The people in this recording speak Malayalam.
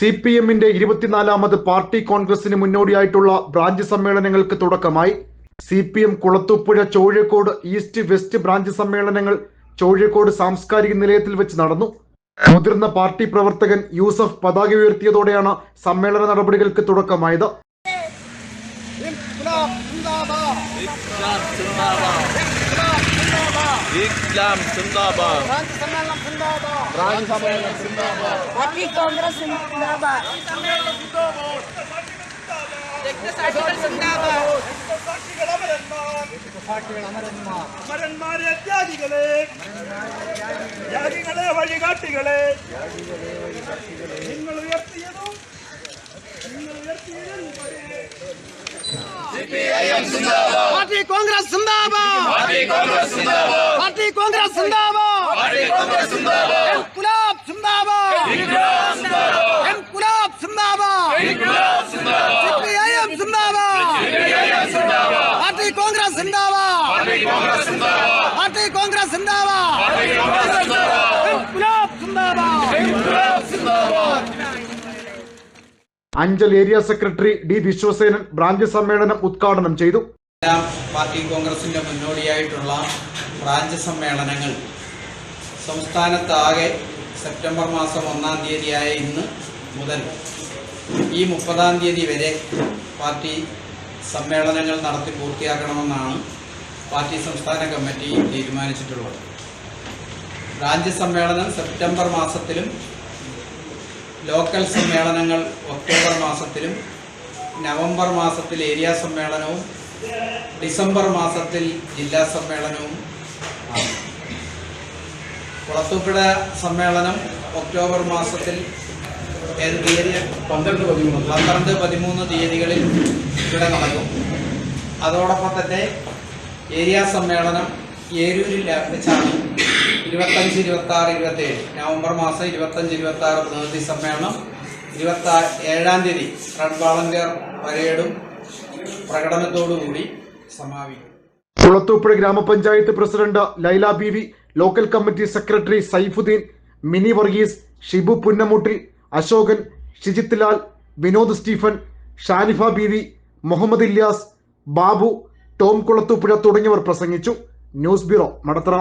സി പി എമ്മിന്റെ ഇരുപത്തിനാലാമത് പാർട്ടി കോൺഗ്രസിന് മുന്നോടിയായിട്ടുള്ള ബ്രാഞ്ച് സമ്മേളനങ്ങൾക്ക് തുടക്കമായി. C P M Kulathupuzha Chozhikode east west branch സമ്മേളനങ്ങൾ ചോഴിക്കോട് സാംസ്കാരിക നിലയത്തിൽ വെച്ച് നടന്നു. മുതിർന്ന പാർട്ടി പ്രവർത്തകൻ യൂസഫ് പതാക ഉയർത്തിയതോടെയാണ് സമ്മേളന നടപടികൾക്ക് തുടക്കമായത്. ഇസ്ലാം സിന്ദാബാദ് ഇസ്ലാം സിന്ദാബാദ് ബ്രാഞ്ച് സമ്മേളനം സിന്ദാബാദ് പാർട്ടി കോൺഗ്രസ് സിന്ദാബാദ് അമരന്മാരെ ത്യാഗികളെ ത്യാഗികളെ വഴികാട്ടികളെ നിങ്ങൾ ഉയർത്തിയതും നിങ്ങൾ ഉയർത്തിയതും പാർട്ടി കോൺഗ്രസ് സിന്ദാബാദ് പാർട്ടി കോൺഗ്രസ് സിന്ദാബാദ് gulab party congress party congress Anchal area secretary D Viswasenan branch സമ്മേളനം ഉദ്ഘാടനം ചെയ്തു. പാർട്ടി കോൺഗ്രസിന്റെ മുന്നോടിയായിട്ടുള്ള ബ്രാഞ്ച് സമ്മേളനങ്ങൾ. സംസ്ഥാനത്താകെ സെപ്റ്റംബർ മാസം ഒന്നാം തീയതിയായ ഇന്ന് മുതൽ ഈ മുപ്പതാം തീയതി വരെ പാർട്ടി സമ്മേളനങ്ങൾ നടത്തി പൂർത്തിയാക്കണമെന്നാണ് പാർട്ടി സംസ്ഥാന കമ്മിറ്റി തീരുമാനിച്ചിട്ടുള്ളത്. ബ്രാഞ്ച് സമ്മേളനം സെപ്റ്റംബർ മാസത്തിലും ലോക്കൽ സമ്മേളനങ്ങൾ ഒക്ടോബർ മാസത്തിലും നവംബർ മാസത്തിൽ ഏരിയ സമ്മേളനവും ഡിസംബർ മാസത്തിൽ ജില്ലാ സമ്മേളനവും കുളത്തൂപ്പുഴ സമ്മേളനം ഒക്ടോബർ മാസത്തിൽ ഏത് തീയതി? പന്ത്രണ്ട് പതിമൂന്ന്. പന്ത്രണ്ട് പതിമൂന്ന് തീയതികളിൽ ഇവിടെ നടക്കും. അതോടൊപ്പം തന്നെ ഏരിയ സമ്മേളനം ഏരൂരിൽ വെച്ചാണ് ഇരുപത്തഞ്ച് ഇരുപത്തി ആറ് ഇരുപത്തി ഏഴ് നവംബർ മാസം ഇരുപത്തഞ്ച് ഇരുപത്തി ആറ് പ്രതിനിധി സമ്മേളനം ഇരുപത്തി ഏഴാം തീയതി റെഡ് വാളണ്ടിയർ പരേഡും പ്രകടനത്തോടുകൂടി സമാപിക്കും. കുളത്തൂപ്പുഴ ഗ്രാമപഞ്ചായത്ത് president Laila Beevi local committee secretary Saifuddin Mini Varghese Shibu Punnamoottil Ashokan Shijith Lal Vinod Stephen Shanifa Beevi Muhammad Ilyas Babu Tom Kulathupuzha തുടങ്ങിയവർ പ്രസംഗിച്ചു. News bureau Madathara.